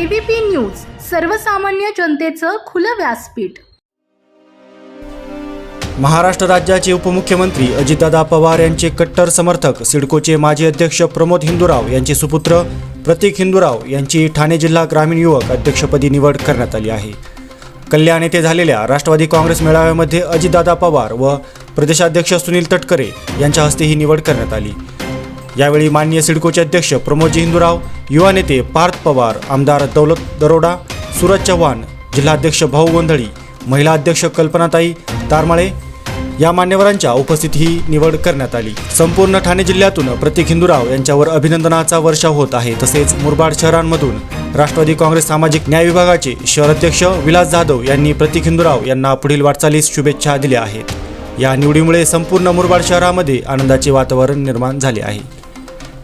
ABP news सर्वसामान्य जनतेचं खुलं व्यासपीठ. महाराष्ट्र राज्याचे उपमुख्यमंत्री अजितदादा पवार यांचे कट्टर समर्थक सिडकोचे माजी अध्यक्ष प्रमोद हिंदूराव यांचे सुपुत्र प्रतीक हिंदूराव यांची ठाणे जिल्हा ग्रामीण युवक अध्यक्षपदी निवड करण्यात आली आहे. कल्याण येथे झालेल्या राष्ट्रवादी काँग्रेस मेळाव्यामध्ये अजितदादा पवार व प्रदेशाध्यक्ष सुनील तटकरे यांच्या हस्ते ही निवड करण्यात आली. यावेळी माननीय सिडकोचे अध्यक्ष प्रमोदजी हिंदूराव युवा नेते पार्थ पवार आमदार दौलत दरोडा सूरज चव्हाण जिल्हाध्यक्ष भाऊ गोंधळी महिला अध्यक्ष कल्पनाताई तारमाळे या मान्यवरांच्या उपस्थित ही निवड करण्यात आली. संपूर्ण ठाणे जिल्ह्यातून प्रतीक हिंदूराव यांच्यावर अभिनंदनाचा वर्षाव होत आहे. तसेच मुरबाड शहरांमधून राष्ट्रवादी काँग्रेस सामाजिक न्याय विभागाचे शहराध्यक्ष विलास जाधव यांनी प्रतीक हिंदूराव यांना पुढील वाटचालीस शुभेच्छा दिल्या आहेत. या निवडीमुळे संपूर्ण मुरबाड शहरामध्ये आनंदाचे वातावरण निर्माण झाले आहे.